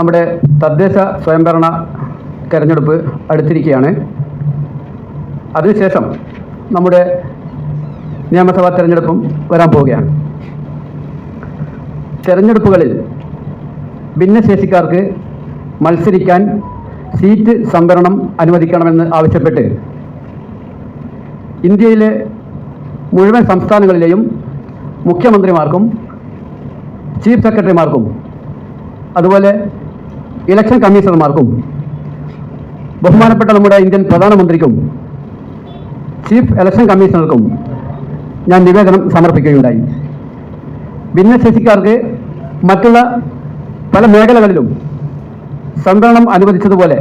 നമ്മുടെ തദ്ദേശ സ്വയംഭരണ തെരഞ്ഞെടുപ്പ് അടുത്തിരിക്കുകയാണ്. അതിനുശേഷം നമ്മുടെ നിയമസഭാ തെരഞ്ഞെടുപ്പും വരാൻ പോവുകയാണ്. തെരഞ്ഞെടുപ്പുകളിൽ ഭിന്നശേഷിക്കാർക്ക് മത്സരിക്കാൻ സീറ്റ് സംവരണം അനുവദിക്കണമെന്ന് ആവശ്യപ്പെട്ട് ഇന്ത്യയിലെ മുഴുവൻ സംസ്ഥാനങ്ങളിലെയും മുഖ്യമന്ത്രിമാർക്കും ചീഫ് സെക്രട്ടറിമാർക്കും അതുപോലെ ഇലക്ഷൻ കമ്മീഷണർമാർക്കും ബഹുമാനപ്പെട്ട നമ്മുടെ ഇന്ത്യൻ പ്രധാനമന്ത്രിക്കും ചീഫ് ഇലക്ഷൻ കമ്മീഷണർക്കും ഞാൻ നിവേദനം സമർപ്പിക്കുകയുണ്ടായി. ഭിന്നശേഷിക്കാർക്ക് മറ്റുള്ള പല മേഖലകളിലും സംവരണം അനുവദിച്ചതുപോലെ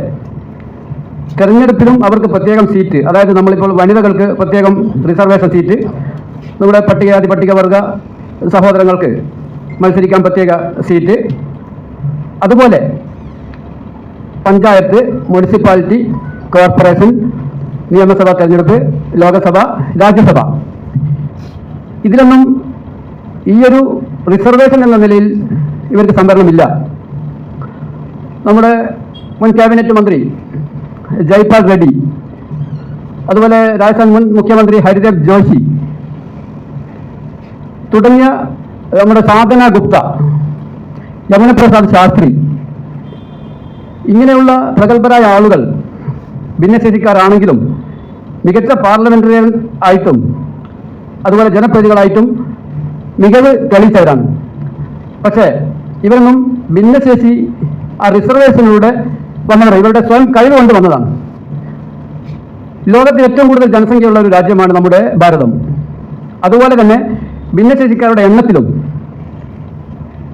തെരഞ്ഞെടുപ്പിലും അവർക്ക് പ്രത്യേകം സീറ്റ് അതായത് നമ്മളിപ്പോൾ വനിതകൾക്ക് പ്രത്യേകം റിസർവേഷൻ സീറ്റ് നമ്മുടെ പട്ടികജാതി പട്ടികവർഗ സഹോദരങ്ങൾക്ക് മത്സരിക്കാൻ പ്രത്യേക സീറ്റ്. അതുപോലെ പഞ്ചായത്ത് മുനിസിപ്പാലിറ്റി കോർപ്പറേഷൻ നിയമസഭാ തെരഞ്ഞെടുപ്പ് ലോകസഭ രാജ്യസഭ. ഇതിലൊന്നും ഈയൊരു റിസർവേഷൻ എന്ന നിലയിൽ ഇവർക്ക് സംവരണമില്ല. നമ്മുടെ മുൻ ക്യാബിനറ്റ് മന്ത്രി ജയ്പാൽ റെഡ്ഡി അതുപോലെ രാജസ്ഥാൻ മുൻ മുഖ്യമന്ത്രി ഹരിദേവ് ജോഷി തുടങ്ങിയ നമ്മുടെ സാധന ഗുപ്ത യമുനപ്രസാദ് ശാസ്ത്രി ഇങ്ങനെയുള്ള പ്രഗത്ഭരായ ആളുകൾ ഭിന്നശേഷിക്കാരാണെങ്കിലും മികച്ച പാർലമെന്ററിയൻ ആയിട്ടും അതുപോലെ ജനപ്രതികളായിട്ടും മികവ് തെളിയിച്ചവരാണ്. പക്ഷേ ഇവരൊന്നും ഭിന്നശേഷി ആ റിസർവേഷനിലൂടെ വന്നവർ ഇവരുടെ സ്വയം കഴിവ് കൊണ്ട് വന്നതാണ്. ലോകത്തിൽ ഏറ്റവും കൂടുതൽ ജനസംഖ്യയുള്ള ഒരു രാജ്യമാണ് നമ്മുടെ ഭാരതം. അതുപോലെ തന്നെ ഭിന്നശേഷിക്കാരുടെ എണ്ണത്തിലും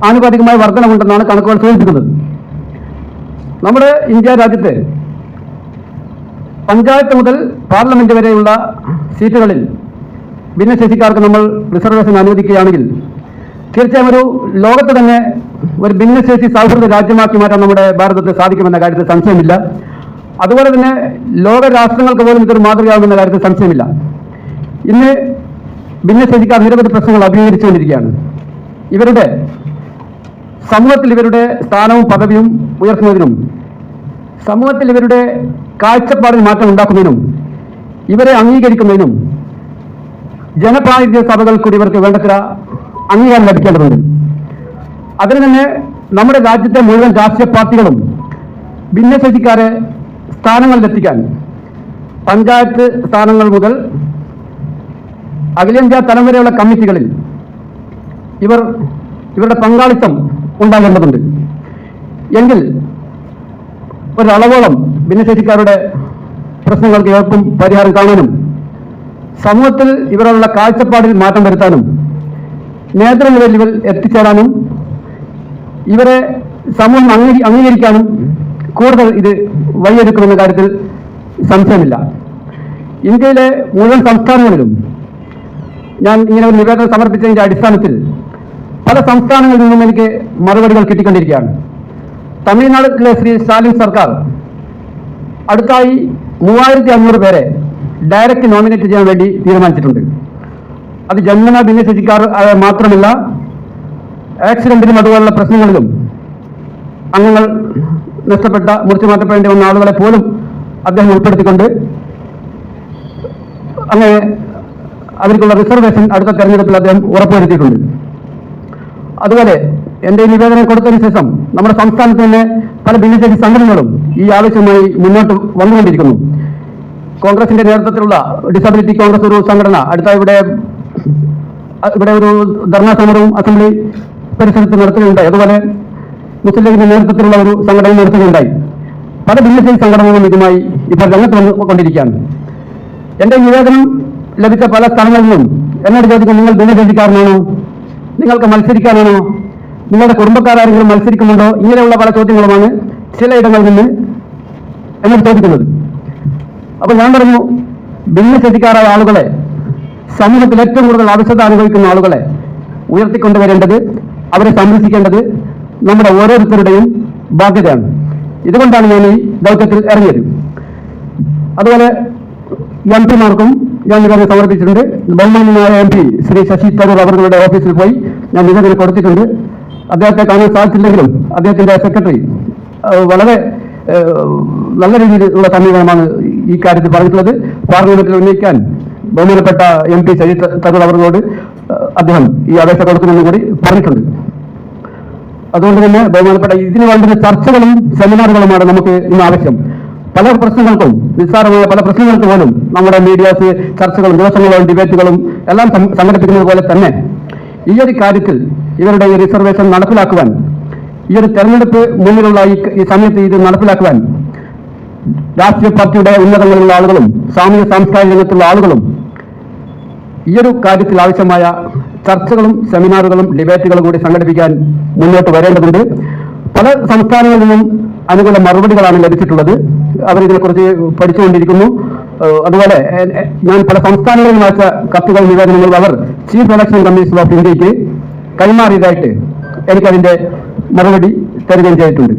ആനുപാതികമായ വർധനമുണ്ടെന്നാണ് കണക്കുകൾ സൂചിപ്പിക്കുന്നത്. നമ്മുടെ ഇന്ത്യ രാജ്യത്ത് പഞ്ചായത്ത് മുതൽ പാർലമെന്റ് വരെയുള്ള സീറ്റുകളിൽ ഭിന്നശേഷിക്കാർക്ക് നമ്മൾ റിസർവേഷൻ അനുവദിക്കുകയാണെങ്കിൽ തീർച്ചയായും ഒരു ലോകത്ത് തന്നെ ഒരു ഭിന്നശേഷി സൗഹൃദ രാജ്യമാക്കി മാറ്റാൻ നമ്മുടെ ഭാരതത്തെ സാധിക്കുമെന്ന കാര്യത്തിൽ സംശയമില്ല. അതുപോലെ തന്നെ ലോക രാഷ്ട്രങ്ങൾക്ക് പോലും ഇതൊരു മാതൃകയാകുമെന്ന കാര്യത്തിൽ സംശയമില്ല. ഇന്ന് ഭിന്നശേഷിക്കാർ നിരവധി പ്രശ്നങ്ങൾ അഭിമുഖീകരിച്ചുകൊണ്ടിരിക്കുകയാണ്. ഇവരുടെ സമൂഹത്തിൽ ഇവരുടെ സ്ഥാനവും പദവിയും ഉയർത്തുന്നതിനും സമൂഹത്തിൽ ഇവരുടെ കാഴ്ചപ്പാടിൽ മാറ്റം ഉണ്ടാക്കുന്നതിനും ഇവരെ അംഗീകരിക്കുന്നതിനും ജനപ്രാതിനിധ്യ സഭകൾ കൂടി ഇവർക്ക് വേണ്ടത്ര അംഗീകാരം ലഭിക്കേണ്ടതുണ്ട്. അതിന് തന്നെ നമ്മുടെ രാജ്യത്തെ മുഴുവൻ രാഷ്ട്രീയ പാർട്ടികളും ഭിന്നശേഷിക്കാരെ സ്ഥാനങ്ങളിലെത്തിക്കാൻ പഞ്ചായത്ത് സ്ഥാനങ്ങൾ മുതൽ അഖിലേന്ത്യാ തലം വരെയുള്ള കമ്മിറ്റികളിൽ ഇവർ ഇവരുടെ പങ്കാളിത്തം ഉണ്ടാകേണ്ടതുണ്ട്. എങ്കിൽ ഒരളവോളം ഭിന്നശേഷിക്കാരുടെ പ്രശ്നങ്ങൾക്ക് എളുപ്പം പരിഹാരം കാണാനും സമൂഹത്തിൽ ഇവരുള്ള കാഴ്ചപ്പാടിൽ മാറ്റം വരുത്താനും നേതൃനിലയിൽ ഇവർ എത്തിച്ചേരാനും ഇവരെ സമൂഹം അംഗീ അംഗീകരിക്കാനും കൂടുതൽ ഇത് വഴിയൊരുക്കുമെന്ന കാര്യത്തിൽ സംശയമില്ല. ഇന്ത്യയിലെ മുഴുവൻ സംസ്ഥാനങ്ങളിലും ഞാൻ ഇങ്ങനെ ഒരു നിവേദനം സമർപ്പിച്ചതിന്റെ അടിസ്ഥാനത്തിൽ പല സംസ്ഥാനങ്ങളിൽ നിന്നും എനിക്ക് മറുപടികൾ കിട്ടിക്കൊണ്ടിരിക്കുകയാണ്. തമിഴ്നാട്ടിലെ ശ്രീ സ്റ്റാലിൻ സർക്കാർ അടുത്തായി മൂവായിരത്തി അഞ്ഞൂറ് പേരെ ഡയറക്റ്റ് നോമിനേറ്റ് ചെയ്യാൻ വേണ്ടി തീരുമാനിച്ചിട്ടുണ്ട്. അത് ജന്മന ഭിന്നശേഷിക്കാർ മാത്രമല്ല ആക്സിഡന്റിലും അതുപോലുള്ള പ്രശ്നങ്ങളിലും അംഗങ്ങൾ നഷ്ടപ്പെട്ട മുറിച്ചു മാറ്റപ്പെടേണ്ടി വന്ന ആളുകളെ പോലും അദ്ദേഹം ഉൾപ്പെടുത്തിക്കൊണ്ട് അങ്ങനെ അവർക്കുള്ള റിസർവേഷൻ അടുത്ത തെരഞ്ഞെടുപ്പിൽ അദ്ദേഹം ഉറപ്പുവരുത്തിയിട്ടുണ്ട്. അതുപോലെ എന്റെ നിവേദനം കൊടുത്തതിന് ശേഷം നമ്മുടെ സംസ്ഥാനത്ത് തന്നെ പല ഭിന്നശേഷി സംഘടനകളും ഈ ആവശ്യമായി മുന്നോട്ട് വന്നുകൊണ്ടിരിക്കുന്നു. കോൺഗ്രസിന്റെ നേതൃത്വത്തിലുള്ള ഡിസബിലിറ്റി കോൺഗ്രസ് ഒരു സംഘടന അടുത്ത ഇവിടെ ഇവിടെ ഒരു ധർണാ സമരവും അസംബ്ലി പരിസരത്ത് നടത്തുകയുണ്ടായി അതുപോലെ മുസ്ലിം ലീഗിന്റെ നേതൃത്വത്തിലുള്ള ഒരു സംഘടന നടത്തുകയുണ്ടായി പല ഭിന്നശേഷി സംഘടനകളും ഇതുമായി ഇപ്പോൾ രംഗത്ത് വന്നുകൊണ്ടിരിക്കുകയാണ് എന്റെ നിവേദനം ലഭിച്ച പല സ്ഥലങ്ങളിൽ നിന്നും എന്നോട് ചോദിക്കും നിങ്ങൾ ഭിന്നശേഷിക്കാരനാണോ? നിങ്ങൾക്ക് മത്സരിക്കാനാണോ? നിങ്ങളുടെ കുടുംബക്കാരെങ്കിലും മത്സരിക്കുന്നുണ്ടോ? ഇങ്ങനെയുള്ള പല ചോദ്യങ്ങളുമാണ് ചിലയിടങ്ങളിൽ നിന്ന് എന്നോട് ചോദിക്കുന്നത്. അപ്പോൾ ഞാൻ പറഞ്ഞു ഭിന്നശേഷിക്കാരായ ആളുകളെ സമൂഹത്തിൽ ഏറ്റവും കൂടുതൽ ആവശ്യത അനുഭവിക്കുന്ന ആളുകളെ ഉയർത്തിക്കൊണ്ടുവരേണ്ടത് അവരെ സംരക്ഷിക്കേണ്ടത് നമ്മുടെ ഓരോരുത്തരുടെയും ബാധ്യതയാണ്. ഇതുകൊണ്ടാണ് ഞാൻ ഈ ദൗത്യത്തിൽ ഇറങ്ങിയത്. അതുപോലെ എം പിമാർക്കും ഞാൻ നിവേദനം സമർപ്പിച്ചിട്ടുണ്ട്. ബഹുമാനായ എം പി ശ്രീ ശശി തരൂർ അവരുടെ ഓഫീസിൽ പോയി ഞാൻ നിവേദനം കൊടുത്തിട്ടുണ്ട്. അദ്ദേഹത്തെ കാണാൻ സാധിച്ചില്ലെങ്കിലും അദ്ദേഹത്തിന്റെ സെക്രട്ടറി വളരെ നല്ല രീതിയിലുള്ള സമീപനമാണ് ഈ കാര്യത്തിൽ പറഞ്ഞിട്ടുള്ളത്. പാർലമെന്റിൽ ഉന്നയിക്കാൻ ബഹുമാനപ്പെട്ട എം പി ശരി തരൂർ അവരോട് അദ്ദേഹം ഈ അപേക്ഷ കൊടുക്കുമെന്ന് കൂടി പറഞ്ഞിട്ടുണ്ട്. അതുകൊണ്ട് തന്നെ ബഹുമാനപ്പെട്ട ഇതിന് വേണ്ടുന്ന ചർച്ചകളും സെമിനാറുകളുമാണ് നമുക്ക് ഇന്ന് ആവശ്യം. പല പ്രശ്നങ്ങൾക്കും നിസ്സാരമായ പല പ്രശ്നങ്ങൾക്ക് പോലും നമ്മുടെ മീഡിയാസ് ചർച്ചകളും ദിവസങ്ങളും ഡിബേറ്റുകളും എല്ലാം സംഘടിപ്പിക്കുന്നത് പോലെ തന്നെ ഈ ഒരു കാര്യത്തിൽ ഇവരുടെ ഈ റിസർവേഷൻ നടപ്പിലാക്കുവാൻ ഈ ഒരു തെരഞ്ഞെടുപ്പ് മുന്നിലുള്ള ഈ സമയത്ത് ഇത് നടപ്പിലാക്കുവാൻ രാഷ്ട്രീയ പാർട്ടിയുടെ ഉന്നതങ്ങളിലുള്ള ആളുകളും സാമൂഹ്യ സാംസ്കാരിക രംഗത്തുള്ള ആളുകളും ഈ ഒരു കാര്യത്തിൽ ആവശ്യമായ ചർച്ചകളും സെമിനാറുകളും ഡിബേറ്റുകളും കൂടി സംഘടിപ്പിക്കാൻ മുന്നോട്ട് വരേണ്ടതുണ്ട്. പല സംസ്ഥാനങ്ങളിൽ നിന്നും അനുകൂല മറുപടികളാണ് ലഭിച്ചിട്ടുള്ളത്. അവരിതിനെക്കുറിച്ച് പഠിച്ചുകൊണ്ടിരിക്കുന്നു. അതുപോലെ ഞാൻ പല സംസ്ഥാനങ്ങളിൽ വായിച്ച കത്തുകൾ നിവേദനങ്ങൾ അവർ ചീഫ് ഇലക്ഷൻ കമ്മീഷൻ ഓഫ് ഇന്ത്യയ്ക്ക് കൈമാറിയതായിട്ട് എനിക്കതിന്റെ മറുപടി തരികയും ചെയ്തിട്ടുണ്ട്.